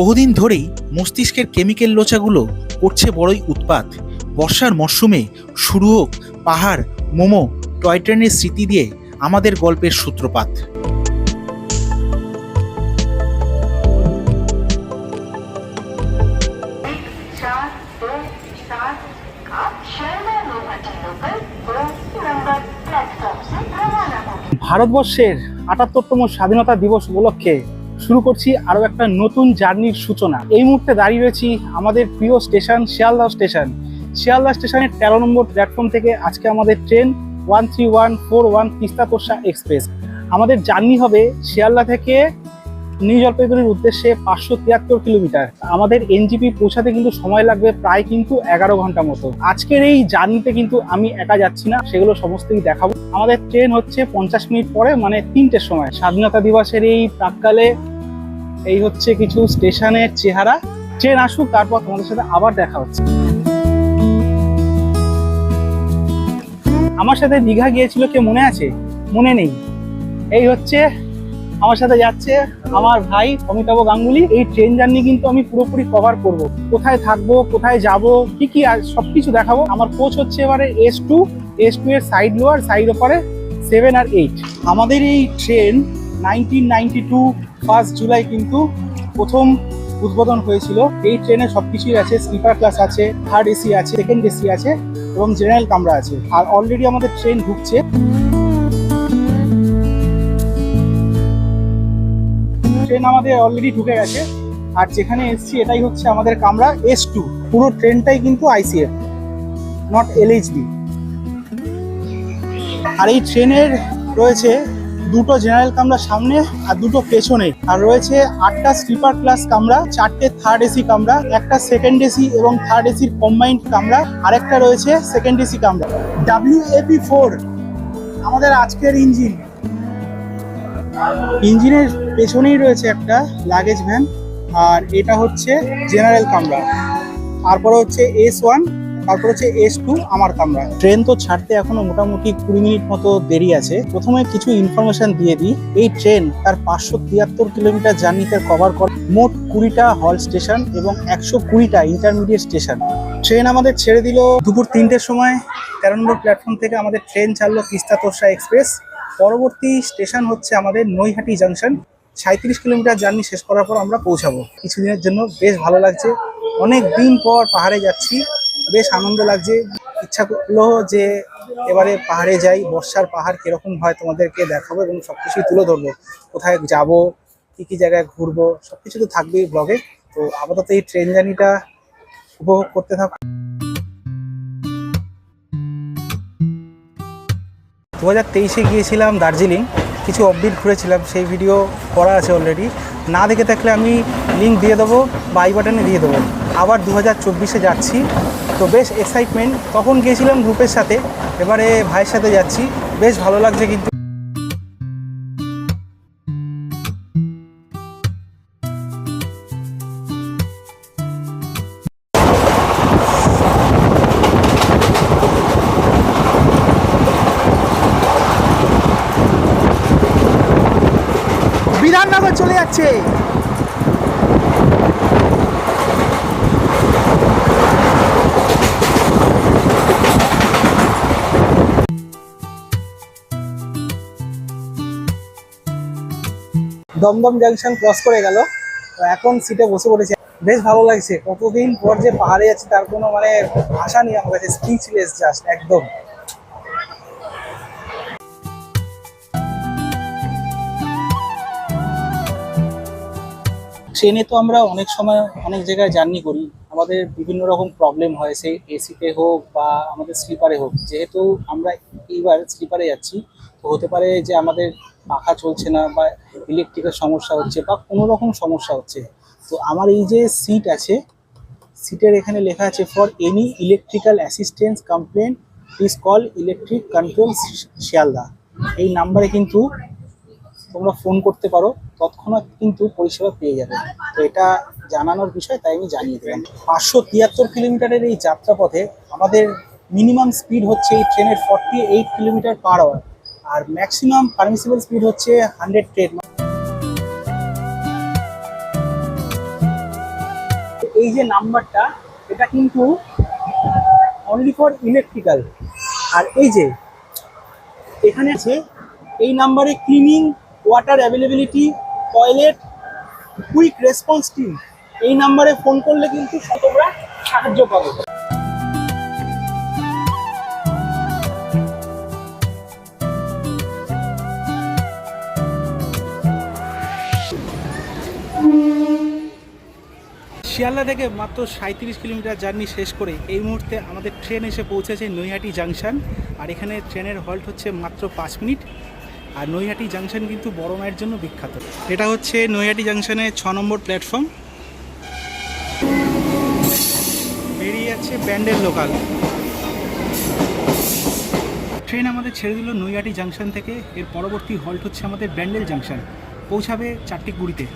বহুদিন ধরেই মস্তিষ্কের কেমিক্যাল লোচাগুলো করছে বড়ই উৎপাত। বর্ষার মরশুমে শুরু হোক পাহাড়, মোমো, টয় ট্রেনের স্মৃতি দিয়ে আমাদের গল্পের সূত্রপাত। ভারতবর্ষের আটাত্তরতম স্বাধীনতা দিবস উপলক্ষে শুরু করছি আরও একটা নতুন জার্নির সূচনা। এই মুহূর্তে দাঁড়িয়ে রয়েছি আমাদের প্রিয় স্টেশন শিয়ালদহ স্টেশন। শিয়ালদহ স্টেশনের তেরো নম্বর প্ল্যাটফর্ম থেকে আজকে আমাদের train one three one four one Teesta Torsa express. আমাদের জার্নি হবে শিয়ালদা থেকে নিউ জলপাইগুড়ির উদ্দেশ্যে পাঁচশো তিয়াত্তর কিলোমিটার। আমাদের এনজিপি পৌঁছাতে কিন্তু সময় লাগবে প্রায় কিন্তু এগারো ঘণ্টা মতো। আজকের এই জার্নিতে কিন্তু আমি একা যাচ্ছি না, সেগুলো সমস্তই দেখাবো। আমাদের ট্রেন হচ্ছে পঞ্চাশ মিনিট পরে মানে তিনটের সময়। স্বাধীনতা দিবসের এই প্রাককালে এই হচ্ছে কিছু স্টেশনের চেহারা। ট্রেন আসুক, তারপর তোমাদের সাথে আবার দেখা হচ্ছে। আমার সাথে দীঘা গিয়েছিল কে মনে আছে? মনে নেই। এই হচ্ছে আমার সাথে যাচ্ছে আমার ভাই অমিতাভ গাঙ্গুলি। এই ট্রেন জার্নি কিন্তু আমি পুরোপুরি কভার করব। কোথায় থাকব, কোথায় যাব, কি কি সবকিছু দেখাবো। আমার কোচ হচ্ছে এবারে এস টু এস টু এর side lower side upper seven আর এইট আমাদের এই train nineteen ninety two first July কিন্তু প্রথম উদ্বোধন হয়েছিল। এই ট্রেনে সবকিছুই আছে স্লিপার ক্লাস আছে থার্ড এসি আছে সেকেন্ড এসি আছে এবং জেনারেল কামরা আছে। আর অলরেডি আমাদের ট্রেন ঢুকছে। ট্রেন আমাদের অলরেডি ঢুকে গেছে। আর যেখানে এসছি এটাই হচ্ছে আমাদের কামরা এস টু পুরো ট্রেনটাই কিন্তু আইসিএফ নট এলএইচবি আর এই ট্রেনের রয়েছে দুটো জেনারেল কামরা সামনে আর দুটো পেছনে। আর রয়েছে আটটা স্লিপার ক্লাস কামরা, চারটে থার্ড এসি কামরা, একটা সেকেন্ড এসি এবং থার্ড এসির কম্বাইন্ড কামরা, আরেকটা রয়েছে সেকেন্ড এসি কামরা। ডাব্লিউ এপি ফোর আমাদের আজকের ইঞ্জিন ইঞ্জিনের পেছনেই রয়েছে একটা লাগেজ ভ্যান আর এটা হচ্ছে জেনারেল কামরা। তারপরে হচ্ছে এস ওয়ান তারপর হচ্ছে এস টু আমার কামরা। ট্রেন তো ছাড়তে এখনও মোটামুটি কুড়ি মিনিট মতো দেরি আছে। প্রথমে কিছু ইনফরমেশন দিয়ে দিই। এই ট্রেন তার পাঁচশো তিয়াত্তর কিলোমিটার জার্নিতে কভার করে মোট কুড়িটা হল স্টেশন এবং একশো কুড়িটা ইন্টারমিডিয়েট স্টেশন ট্রেন আমাদের ছেড়ে দিল দুপুর তিনটের সময়। তেরো নম্বর প্ল্যাটফর্ম থেকে আমাদের ট্রেন ছাড়লো তিস্তা তোরসা এক্সপ্রেস পরবর্তী স্টেশন হচ্ছে আমাদের নৈহাটি জাংশন সাঁত্রিশ কিলোমিটার জার্নি শেষ করার পর আমরা পৌঁছাবো। কিছুদিনের জন্য বেশ ভালো লাগছে। অনেক দিন পর পাহাড়ে যাচ্ছি। বেশ আনন্দ লাগছে। ইচ্ছা করল যে এবারে পাহাড়ে যাই, বর্ষার পাহাড় কীরকম হয় তোমাদেরকে দেখাবো এবং সবকিছুই তুলে ধরবো। কোথায় যাব, কি কি জায়গায় ঘুরবো, সবকিছু তো থাকবেই ব্লগে। তো আপাতত এই ট্রেন জার্নিটা উপভোগ করতে থাকো। দু হাজার তেইশে গিয়েছিলাম দার্জিলিং। কিছু অববিট ঘুরেছিলাম, সেই ভিডিও করা আছে অলরেডি না দেখে থাকলে আমি লিঙ্ক দিয়ে দেবো বাই বাটনে দিয়ে দেবো। আবার দু হাজার চব্বিশে যাচ্ছি। তো বেশ এক্সাইটমেন্ট তখন গিয়েছিলাম গ্রুপের সাথে। এবারে ভাইয়ের সাথে যাচ্ছি। বেশ ভালো লাগছে কিন্তু। দমদম জাংশন ক্রস করে গেল। তো এখন সিটে বসে পড়েছে। বেশ ভালো লাগছে। কতদিন পর যে পাহাড়ে যাচ্ছি তার কোনো মানে আশা নেই আমার কাছে। স্পিচলেস জাস্ট একদম। ট্রেনে তো আমরা অনেক সময় অনেক জায়গায় জার্নি করি। আমাদের বিভিন্ন রকম প্রবলেম হয়। সেই এসিতে হোক বা আমাদের স্লিপারে হোক। যেহেতু আমরা এইবার স্লিপারে যাচ্ছি তো হতে পারে যে আমাদের পাখা চলছে না বা ইলেকট্রিকের সমস্যা হচ্ছে বা কোনো রকম সমস্যা হচ্ছে। তো আমার এই যে সিট আছে সিটের এখানে লেখা আছে for any electrical assistance complain please call electric control Sealdah. এই নাম্বারে কিন্তু তোমরা ফোন করতে পারো, তৎক্ষণাৎ কিন্তু পরিষেবা পেয়ে যাবে। তো এটা জানানোর বিষয়, তাই আমি জানিয়ে দিলাম। পাঁচশো তিয়াত্তর কিলোমিটারের এই যাত্রাপথে আমাদের মিনিমাম স্পিড হচ্ছে এই ট্রেনের forty eight kilometre per hour আর ম্যাক্সিমাম পারমিসিবল স্পিড হচ্ছে হান্ড্রেড ট্রেন এই যে নাম্বারটা, এটা কিন্তু অনলি ফর ইলেকট্রিক্যাল আর এই যে, এখানে আছে, এই নাম্বারে cleaning water availability toilet quick response team এই নাম্বারে ফোন করলে কিন্তু তোমরা সাহায্য পাবে। শিয়ালদা থেকে মাত্র সাঁত্রিশ কিলোমিটার জার্নি শেষ করে এই মুহূর্তে আমাদের ট্রেন এসে পৌঁছেছে নৈহাটি জাংশন। আর এখানে ট্রেনের হল্ট হচ্ছে মাত্র পাঁচ মিনিট। আর নৈহাটি জাংশন কিন্তু বড় মায়ের জন্য বিখ্যাত। এটা হচ্ছে নৈহাটি জাংশনের ছ নম্বর প্ল্যাটফর্ম। বেরিয়ে যাচ্ছে ব্যান্ডেল লোকাল। ট্রেন আমাদের ছেড়ে দিল নৈহাটি জাংশন থেকে। এর পরবর্তী হল্ট হচ্ছে আমাদের ব্যান্ডেল জাংশন। পৌঁছাবে চারটি কুড়িতে।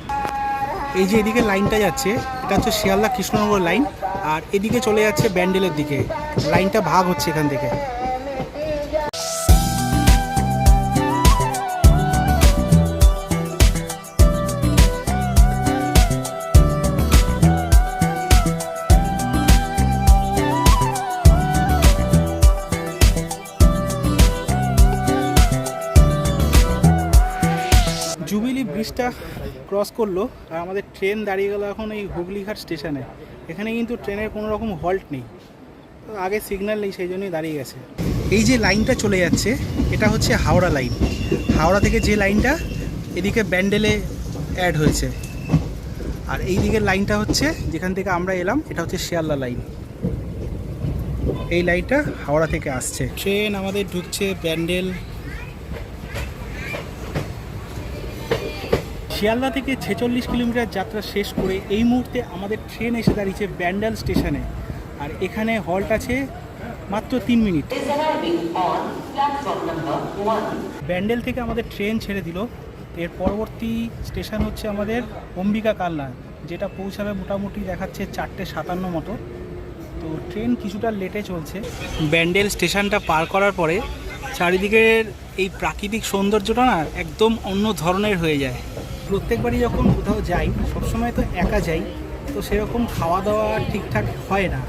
এই যে এদিকে লাইনটা যাচ্ছে, এটা হচ্ছে শিয়ালদা কৃষ্ণনগর লাইন, আর এদিকে চলে যাচ্ছে ব্যান্ডেলের দিকে। লাইনটা ভাগ হচ্ছে এখান থেকে। ব্রিজটা ক্রস করল আর আমাদের ট্রেন দাঁড়িয়ে গেল এখন এই হুগলিঘাট স্টেশনে এখানে কিন্তু ট্রেনের কোনো রকম হল্ট নেই। তো আগে সিগন্যাল নেই, সেই জন্যই দাঁড়িয়ে গেছে। এই যে লাইনটা চলে যাচ্ছে, এটা হচ্ছে হাওড়া লাইন হাওড়া থেকে যে লাইনটা এদিকে ব্যান্ডেলে অ্যাড হয়েছে। আর এই দিকের লাইনটা হচ্ছে, যেখান থেকে আমরা এলাম, এটা হচ্ছে শিয়ালদা লাইন এই লাইনটা হাওড়া থেকে আসছে। ট্রেন আমাদের ঢুকছে ব্যান্ডেল শিয়ালদা থেকে ছেচল্লিশ কিলোমিটার যাত্রা শেষ করে এই মুহূর্তে আমাদের ট্রেন এসে দাঁড়িয়েছে ব্যান্ডেল স্টেশনে। আর এখানে হল্ট আছে মাত্র তিন মিনিট. ব্যান্ডেল থেকে আমাদের ট্রেন ছেড়ে দিল। এর পরবর্তী স্টেশন হচ্ছে আমাদের অম্বিকা কালনা, যেটা পৌঁছাবে মোটামুটি দেখাচ্ছে চারটে সাতান্ন মতো। তো ট্রেন কিছুটা লেটে চলছে। ব্যান্ডেল স্টেশনটা পার করার পরে চারিদিকের এই প্রাকৃতিক সৌন্দর্যটা না একদম অন্য ধরনের হয়ে যায়। প্রত্যেকবারই যখন কোথাও যাই, সবসময় তো একা যাই, তো সেরকম খাওয়া দাওয়া ঠিকঠাক হয় না।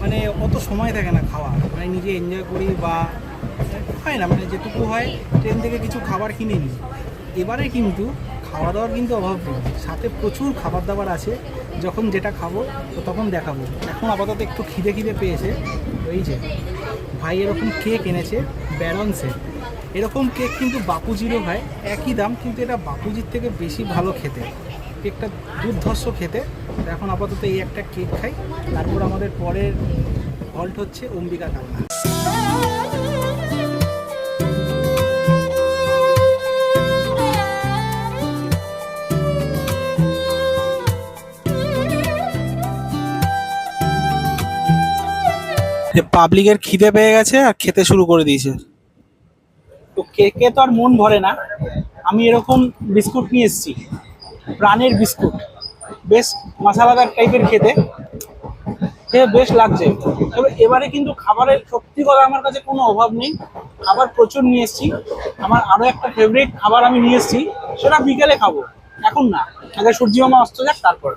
মানে অত সময় থাকে না খাওয়া। মানে নিজে এনজয় করি বা হয় না মানে যেটুকু হয় ট্রেন থেকে কিছু খাবার কিনে নিই। এবারে কিন্তু খাওয়া দাওয়ার কিন্তু অভাব নেই। সাথে প্রচুর খাবার দাবার আছে। যখন যেটা খাব তো তখন দেখাবো। এখন আপাতত একটু খিদে খিদে পেয়েছে। ওই যে, ভাই এরকম কেক এনেছে ব্যালন্সের এরকম কেক কিন্তু বাপুজিরও হয়, একই দাম, কিন্তু এটা বাপুজির থেকে বেশি ভালো খেতে। কেকটা দুর্ধর্ষ খেতে। এখন আপাতত এই একটা কেক খাই। তারপর আমাদের পরের হল্ট হচ্ছে অম্বিকা কালনা পাবলিকের খিদে পেয়ে গেছে আর খেতে শুরু করে দিয়েছে। তো কেকে তো আর মন ভরে না। আমি এরকম বিস্কুট নিয়ে এসেছি। প্রাণের বিস্কুট। বেশ মশালাদার টাইপের খেতে। খেয়ে বেশ লাগছে। তবে এবারে কিন্তু খাবারের সত্যি কথা আমার কাছে কোনো অভাব নেই। খাবার প্রচুর নিয়ে এসেছি। আমার আরও একটা ফেভারিট খাবার আমি নিয়ে এসেছি, সেটা বিকেলে খাব। এখন না। আগে সূর্যি অস্ত যাক, তারপর।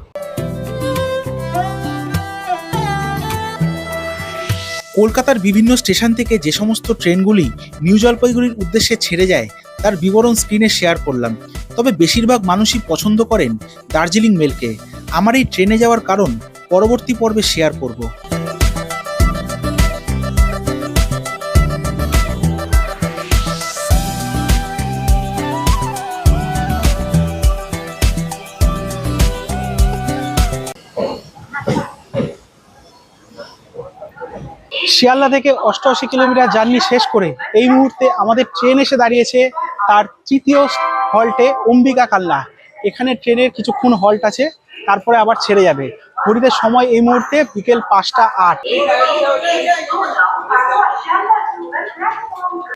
কলকাতার বিভিন্ন স্টেশন থেকে যে সমস্ত ট্রেনগুলি নিউ জলপাইগুড়ির উদ্দেশ্যে ছেড়ে যায়, তার বিবরণ স্ক্রিনে শেয়ার করলাম। তবে বেশিরভাগ মানুষই পছন্দ করেন দার্জিলিং মেলকে। আমার এই ট্রেনে যাওয়ার কারণ পরবর্তী পর্বে শেয়ার করব। শিয়ালদা থেকে অষ্টআশি কিলোমিটার জার্নি শেষ করে এই মুহূর্তে আমাদের ট্রেন এসে দাঁড়িয়েছে তার তৃতীয় হল্টে অম্বিকা কাল্লা। এখানে ট্রেনের কিছুক্ষণ হল্ট আছে, তারপরে আবার ছেড়ে যাবে। ঘড়িতে সময় এই মুহূর্তে বিকেল পাঁচটা আট।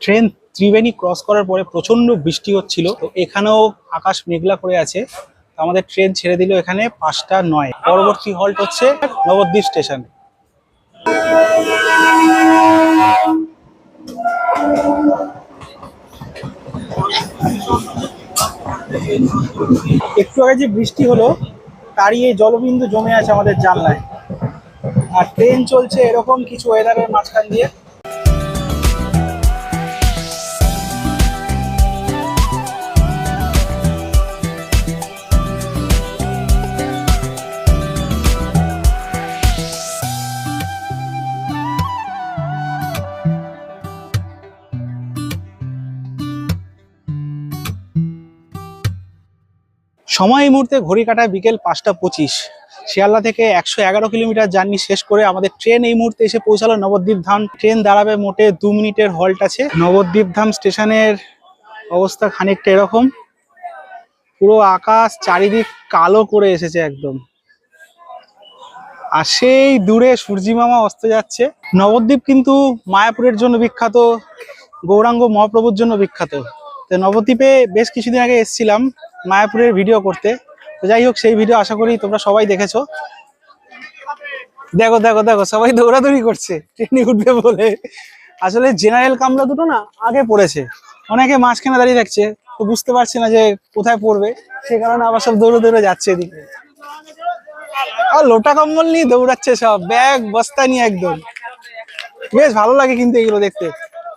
ট্রেন ত্রিবেণী ক্রস করার পরে প্রচণ্ড বৃষ্টি হচ্ছিল, তো এখানেও আকাশ মেঘলা করে আছে। তো আমাদের ট্রেন ছেড়ে দিল এখানে পাঁচটা নয়। পরবর্তী হল্ট হচ্ছে নবদ্বীপ স্টেশন। একটু আগে যে বৃষ্টি হলো, তারই এই জলবিন্দু জমে আছে আমাদের জানলায়। আর ট্রেন চলছে এরকম কিছু ওয়েদারের মাঝখান দিয়ে। সময় এই মুহূর্তে ঘড়ি কাটায় বিকেল পাঁচটা পঁচিশ। শিয়ালদা থেকে একশো এগারো কিলোমিটার জার্নি শেষ করে আমাদের ট্রেন এই মুহূর্তে এসে পৌঁছালো নবদ্বীপ ধাম। ট্রেন দাঁড়াবে মোটে দু মিনিটের হল্ট আছে। নবদ্বীপ ধাম স্টেশনের অবস্থা খানিকটা এরকম। পুরো আকাশ চারিদিক কালো করে এসেছে একদম। আর সেই দূরে সূর্যিমামা অস্ত যাচ্ছে। নবদ্বীপ কিন্তু মায়াপুরের জন্য বিখ্যাত, গৌরাঙ্গ মহাপ্রভুর জন্য বিখ্যাত। তো নবদ্বীপে বেশ কিছুদিন আগে এসেছিলাম মায়াপুরের ভিডিও করতে। তো যাই হোক, সেই ভিডিও আশা করি তোমরা সবাই দেখেছ। দেখো দেখো দেখো, সবাই দৌড়াদৌড়ি করছে, ট্রেনে উঠবে বলে। আসলে জেনারেল কামরা দুটো না আগে পড়েছে। অনেকে মাঝখানে দাঁড়িয়ে থাকছে তো বুঝতে পারছে না যে কোথায় পড়বে। সে কারণে আবার সব দৌড়ে দৌড়ে যাচ্ছে এদিকে। আর লোটা কম্বল নিয়ে দৌড়াচ্ছে সব, ব্যাগ, বস্তা নিয়ে একদম। বেশ ভালো লাগে কিন্তু এগুলো দেখতে।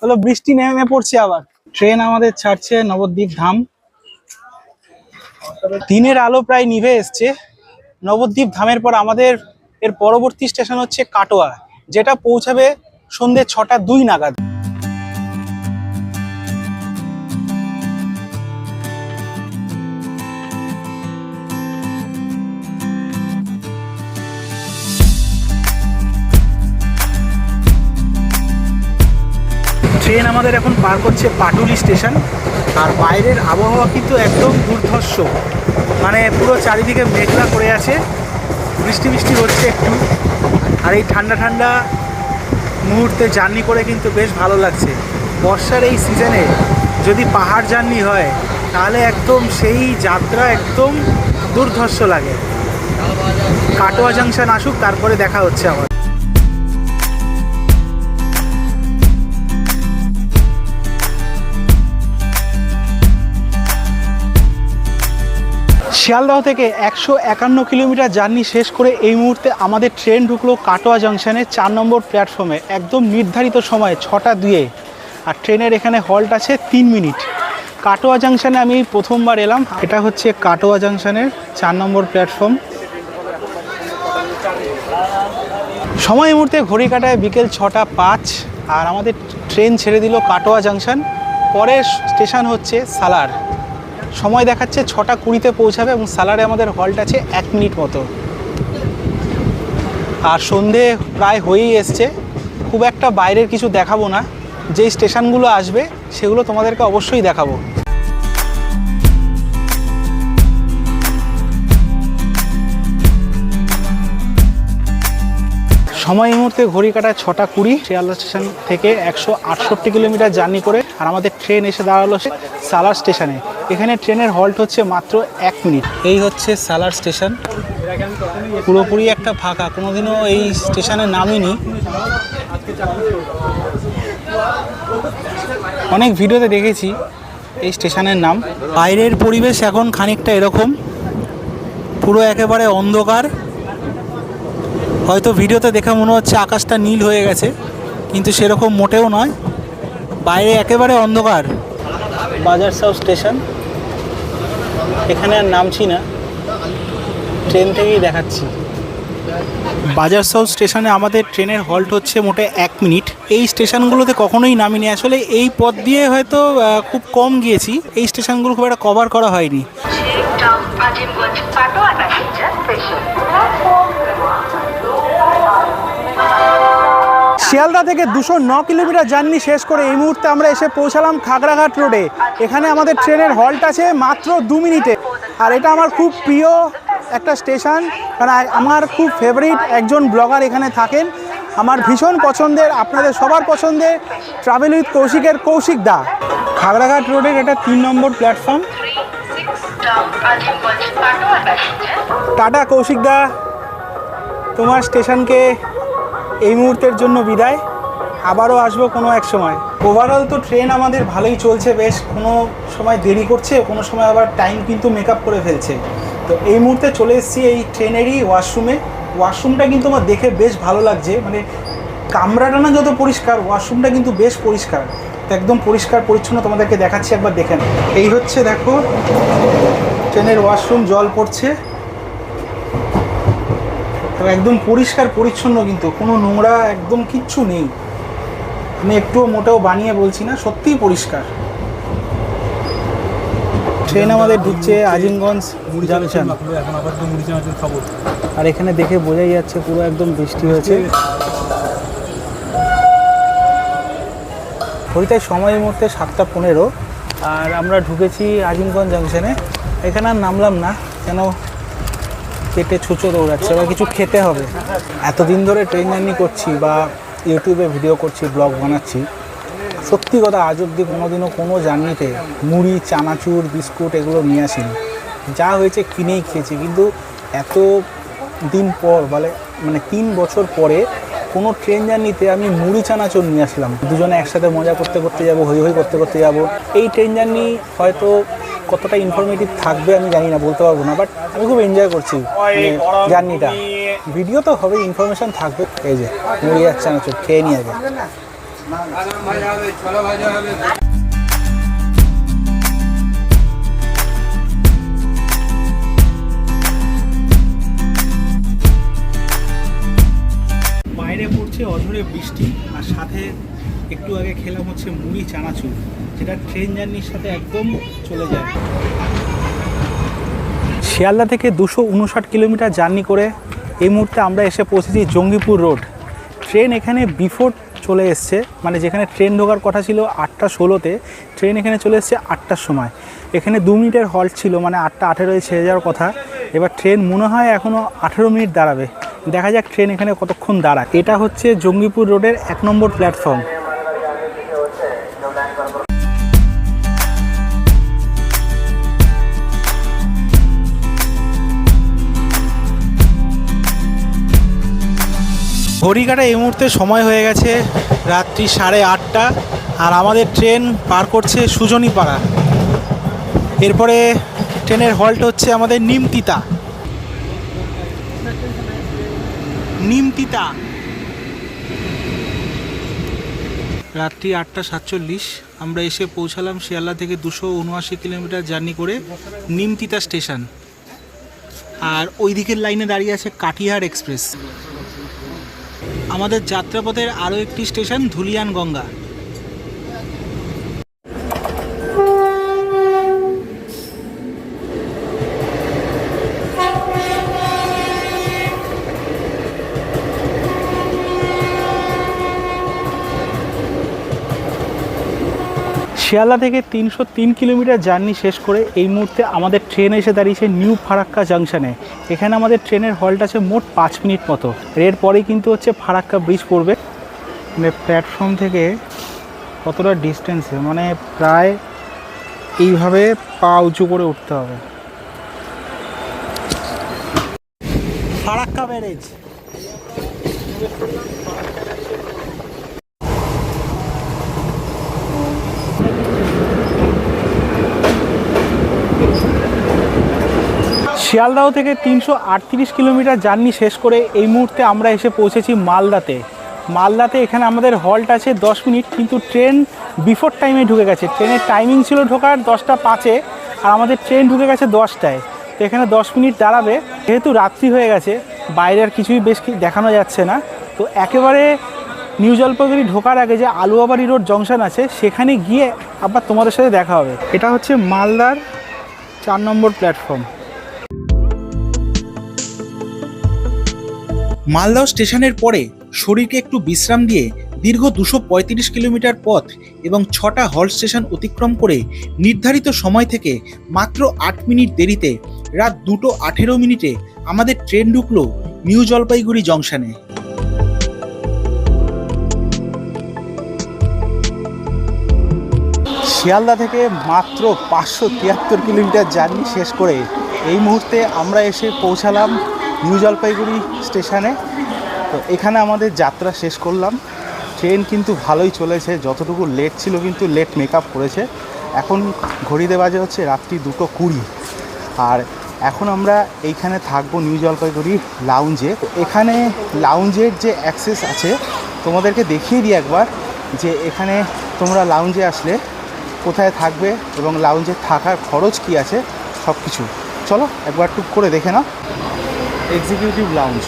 হলো বৃষ্টি নেমে পড়ছে আবার। ট্রেন আমাদের ছাড়ছে নবদ্বীপ ধাম। দিনের আলো প্রায় নিভে এসছে। নবদ্বীপ ধামের পর আমাদের এর পরবর্তী স্টেশন হচ্ছে কাটোয়া, যেটা পৌঁছাবে সন্ধ্যে ছটা দুই নাগাদ। ট্রেন আমাদের এখন পার করছে পাটুলি স্টেশন। আর বাইরের আবহাওয়া কিন্তু একদম দুর্ধর্ষ। মানে পুরো চারিদিকে মেঘলা করে আছে। বৃষ্টি বৃষ্টি হচ্ছে একটু। আর এই ঠান্ডা ঠান্ডা মুহূর্তে জার্নি করে কিন্তু বেশ ভালো লাগছে। বর্ষার এই সিজনে যদি পাহাড় জার্নি হয়, তাহলে একদম সেই যাত্রা একদম দুর্ধর্ষ লাগে। কাটোয়া জাংশন আসুক, তারপরে দেখা হচ্ছে আমার শিয়ালদহ থেকে একশো একান্ন কিলোমিটার জার্নি শেষ করে এই মুহূর্তে আমাদের ট্রেন ঢুকলো কাটোয়া জাংশনে চার নম্বর প্ল্যাটফর্মে, একদম নির্ধারিত সময়ে ছটা দুয়ে। আর ট্রেনের এখানে হল্ট আছে তিন মিনিট। কাটোয়া জাংশনে আমি প্রথমবার এলাম, এটা হচ্ছে কাটোয়া জাংশনের চার নম্বর প্ল্যাটফর্ম। সময় মুহূর্তে ঘড়ি কাটায় বিকেল ছটা পাঁচ, আর আমাদের ট্রেন ছেড়ে দিল কাটোয়া জাংশন। পরের স্টেশন হচ্ছে সালার। সময় দেখাচ্ছে, ছটা কুড়িতে পৌঁছাবে এবং সালারে আমাদের হল্ট আছে এক মিনিট মতো। আর সন্ধে প্রায় হয়েই এসছে। খুব একটা বাইরের কিছু দেখাবো না। যেই স্টেশনগুলো আসবে, সেগুলো তোমাদেরকে অবশ্যই দেখাবো। সময় মুহূর্তে ঘড়ি কাটায় ছটা কুড়ি, শিয়ালদা স্টেশন থেকে একশো আটষট্টি কিলোমিটার জার্নি করে আর আমাদের ট্রেন এসে দাঁড়াল সালার স্টেশনে। এখানে ট্রেনের হল্ট হচ্ছে মাত্র এক মিনিট। এই হচ্ছে সালার স্টেশন। পুরোপুরি একটা ফাঁকা, কোনোদিনও এই স্টেশনে নামিনি। অনেক ভিডিওতে দেখেছি এই স্টেশনের নাম। বাইরের পরিবেশ এখন খানিকটা এরকম। পুরো একেবারে অন্ধকার। হয়তো ভিডিওতে দেখে মনে হচ্ছে আকাশটা নীল হয়ে গেছে, কিন্তু সেরকম মোটেও নয়। বাইরে একেবারে অন্ধকার। বাজার সাউ স্টেশন। এখানে আর নামছি না। ট্রেন থেকেই দেখাচ্ছি। বাজার সাউ স্টেশনে আমাদের ট্রেনের হল্ট হচ্ছে মোটে এক মিনিট। এই স্টেশনগুলোতে কখনোই নামিনি। আসলে এই পথ দিয়ে হয়তো খুব কম গিয়েছি। এই স্টেশনগুলো খুব একটা কভার করা হয়নি। শিয়ালদা থেকে দুশো ন কিলোমিটার জার্নি শেষ করে এই মুহূর্তে আমরা এসে পৌঁছালাম খাগড়াঘাট রোডে। এখানে আমাদের ট্রেনের হল্ট আছে মাত্র দু মিনিটে। আর এটা আমার খুব প্রিয় একটা স্টেশন কারণ আমার খুব ফেভারিট একজন ব্লগার এখানে থাকেন। আমার ভীষণ পছন্দের আপনাদের সবার পছন্দের ট্রাভেল উইথ কৌশিকের কৌশিক দা। খাগড়াঘাট রোডের এটা তিন নম্বর platform passenger. Tata Koushik da তোমার স্টেশনকে এই মুহূর্তের জন্য বিদায়। আবারও আসব কোনো এক সময়। ওভারঅল তো ট্রেন আমাদের ভালোই চলছে বেশ। কোনো সময় দেরি করছে, কোনো সময় আবার টাইম কিন্তু মেকআপ করে ফেলছে। তো এই মুহূর্তে চলে এসেছি এই ট্রেনেরই ওয়াশরুমে ওয়াশরুমটা কিন্তু আমার দেখে বেশ ভালো লাগছে। মানে কামরাটা না যত পরিষ্কার ওয়াশরুমটা কিন্তু বেশ পরিষ্কার। একদম পরিষ্কার, পরিচ্ছন্ন তোমাদেরকে দেখাচ্ছি, একবার দেখেন এই হচ্ছে দেখো ট্রেনের ওয়াশরুম জল পড়ছে। তো একদম পরিষ্কার, পরিচ্ছন্ন কিন্তু। কোনো নোংরা একদম কিচ্ছু নেই। আমি একটুও মোটাও বানিয়ে বলছি না, সত্যিই পরিষ্কার। ট্রেন আমাদের ঢুকছে আজিমগঞ্জ জাংশন আর এখানে দেখে বোঝাই যাচ্ছে পুরো একদম বৃষ্টি হয়েছে। ঘড়িতে সময়ের মধ্যে সাতটা পনেরো। আর আমরা ঢুকেছি আজিমগঞ্জ জাংশনে এখানে আর নামলাম না, কেন পেটে ছুঁচো দৌড়াচ্ছে এবার কিছু খেতে হবে। এতদিন ধরে ট্রেন জার্নি করছি বা ইউটিউবে ভিডিও করছি ব্লগ বানাচ্ছি। সত্যি কথা, আজ অব্দি কোনোদিনও কোনো জার্নিতে মুড়ি, চানাচুর, বিস্কুট এগুলো নিয়ে আসিনি। যা হয়েছে কিনেই খেয়েছি, কিন্তু এত দিন পর, বলে মানে তিন বছর পরে কোনো ট্রেন জার্নিতে আমি মুড়ি, চানাচুর নিয়ে আসলাম। দুজনে একসাথে মজা করতে করতে যাব হই হই করতে করতে যাব। এই ট্রেন জার্নি হয়তো কতটা ইনফরমেটিভ থাকবে আমি জানি না, বলতে পারব না বাট আমি খুব এনজয় করছি জার্নিটা ভিডিও তো হবে ইনফরমেশন থাকবে। এই যে নিয়ে যাচ্ছে আমি খেয়ে নিয়ে আগে। পড়ছে অঝরে বৃষ্টি, আর সাথে একটু আগে খেলাম হচ্ছে মুড়ি চানাচুর, যেটা ট্রেন জার্নির সাথে একদম চলে যায়। শিয়ালদা থেকে দুশো উনষাট কিলোমিটার জার্নি করে এই মুহূর্তে আমরা এসে পৌঁছেছি জঙ্গিপুর রোড। ট্রেন এখানে বিফোর চলে এসছে মানে যেখানে ট্রেন ঢোকার কথা ছিল আটটা ষোলোতে, ট্রেন এখানে চলে এসছে আটটার সময়। এখানে দু মিনিটের হল্ট ছিল মানে আটটা আঠেরোয় ছেড়ে যাওয়ার কথা। এবার ট্রেন মনে হয় এখনও আঠেরো মিনিট দাঁড়াবে। দেখা যাক ট্রেন এখানে কতক্ষণ দাঁড়ায়। এটা হচ্ছে জঙ্গিপুর রোডের এক নম্বর প্ল্যাটফর্ম ঘড়িকাটা এই মুহূর্তে সময় হয়ে গেছে রাত্রি সাড়ে আটটা, আর আমাদের ট্রেন পার করছে সুজনীপাড়া। এরপরে ট্রেনের হল্ট হচ্ছে আমাদের নিমতিতা। নিমতিতা। রাত্রি আটটা সাতচল্লিশ, আমরা এসে পৌঁছালাম শিয়ালদা থেকে দুশো উনআশি কিলোমিটার জার্নি করে নিমতিতা স্টেশন। আর ওই দিকের লাইনে দাঁড়িয়ে আছে কাটিহার এক্সপ্রেস। আমাদের যাত্রাপথের আরও একটি স্টেশন ধুলিয়ান গঙ্গা শিয়ালদা থেকে তিনশো তিন কিলোমিটার জার্নি শেষ করে এই মুহূর্তে আমাদের ট্রেন এসে দাঁড়িয়েছে নিউ ফারাক্কা জাংশনে। এখানে আমাদের ট্রেনের হল্ট আছে মোট পাঁচ মিনিট মতো। এরপরেই কিন্তু হচ্ছে ফারাক্কা ব্রিজ পড়বে। মানে প্ল্যাটফর্ম থেকে কতটা ডিস্টেন্সে মানে প্রায় এইভাবে পা উঁচু করে উঠতে হবে। ফারাক্কা ব্যারেজ। শিয়ালদাহ থেকে তিনশো আটত্রিশ কিলোমিটার জার্নি শেষ করে এই মুহূর্তে আমরা এসে পৌঁছেছি মালদাতে। মালদাতে এখানে আমাদের হল্ট আছে দশ মিনিট, কিন্তু ট্রেন বিফোর টাইমে ঢুকে গেছে। ট্রেনের টাইমিং ছিল ঢোকার দশটা পাঁচে, আর আমাদের ট্রেন ঢুকে গেছে দশটায়। তো এখানে দশ মিনিট দাঁড়াবে। যেহেতু রাত্রি হয়ে গেছে, বাইরে আর কিছুই বেশ দেখানো যাচ্ছে না। তো একেবারে নিউ জলপাইগুড়ি ঢোকার আগে যে আলুয়াবাড়ি রোড জংশন আছে, সেখানে গিয়ে আবার তোমাদের সাথে দেখা হবে। এটা হচ্ছে মালদার চার নম্বর প্ল্যাটফর্ম মালদহ স্টেশনের পরে শরীরকে একটু বিশ্রাম দিয়ে দীর্ঘ দুশো কিলোমিটার পথ এবং ছটা হল স্টেশন অতিক্রম করে নির্ধারিত সময় থেকে মাত্র আট মিনিট দেরিতে রাত দুটো আঠেরো মিনিটে আমাদের ট্রেন ঢুকলো নিউ জলপাইগুড়ি জংশনে। শিয়ালদা থেকে মাত্র পাঁচশো তিয়াত্তর কিলোমিটার জার্নি শেষ করে এই মুহূর্তে আমরা এসে পৌঁছালাম নিউ জলপাইগুড়ি স্টেশনে। তো এখানে আমাদের যাত্রা শেষ করলাম। ট্রেন কিন্তু ভালোই চলেছে, যতটুকু লেট ছিল কিন্তু লেট মেকআপ করেছে। এখন ঘড়িতে বাজে হচ্ছে রাত্রি দুটো কুড়ি। আর এখন আমরা এইখানে থাকব নিউ জলপাইগুড়ি লাউঞ্জে এখানে লাউঞ্জের যে অ্যাক্সেস আছে, তোমাদেরকে দেখিয়ে দিই একবার যে এখানে তোমরা লাউঞ্জে আসলে কোথায় থাকবে এবং লাউঞ্জে থাকার খরচ কি আছে সব কিছু চলো একবার টুক করে দেখে নাও। এক্সিকিউটিভ লাউঞ্জ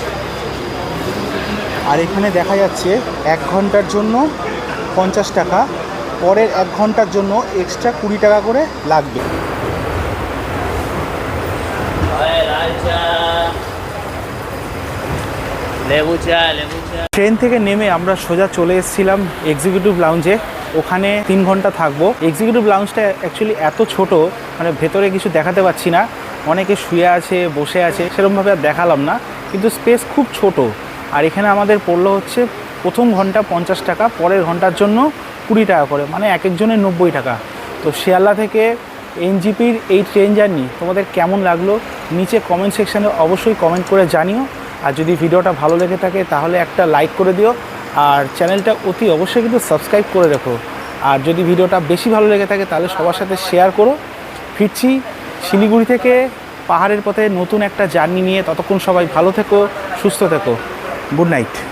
আর এখানে দেখা যাচ্ছে এক ঘণ্টার জন্য পঞ্চাশ টাকা পরের এক ঘণ্টার জন্য এক্সট্রা কুড়ি টাকা করে লাগবে। ট্রেন থেকে নেমে আমরা সোজা চলে এসেছিলাম এক্সিকিউটিভ লাউঞ্জে ওখানে তিন ঘণ্টা থাকব। এক্সিকিউটিভ লাউঞ্জটা অ্যাকচুয়ালি এত ছোট মানে ভেতরে কিছু দেখাতে পাচ্ছি না। অনেকে শুয়ে আছে, বসে আছে, সেরকমভাবে আর দেখালাম না। কিন্তু স্পেস খুব ছোট। আর এখানে আমাদের পড়ল হচ্ছে প্রথম ঘণ্টা পঞ্চাশ টাকা, পরের ঘণ্টার জন্য কুড়ি টাকা করে মানে এক একজনের নব্বই টাকা। তো শিয়ালদা থেকে এনজিপির এই ট্রেন জার্নি তোমাদের কেমন লাগল নিচে কমেন্ট সেকশানে অবশ্যই কমেন্ট করে জানিও। আর যদি ভিডিওটা ভালো লেগে থাকে তাহলে একটা লাইক করে দিও। আর চ্যানেলটা অতি অবশ্যই কিন্তু সাবস্ক্রাইব করে রেখো। আর যদি ভিডিওটা বেশি ভালো লেগে থাকে তাহলে সবার সাথে শেয়ার করো। ফিরছি শিলিগুড়ি থেকে পাহাড়ের পথে নতুন একটা জার্নি নিয়ে ততক্ষণ সবাই ভালো থেকো, সুস্থ থেকো। Good night.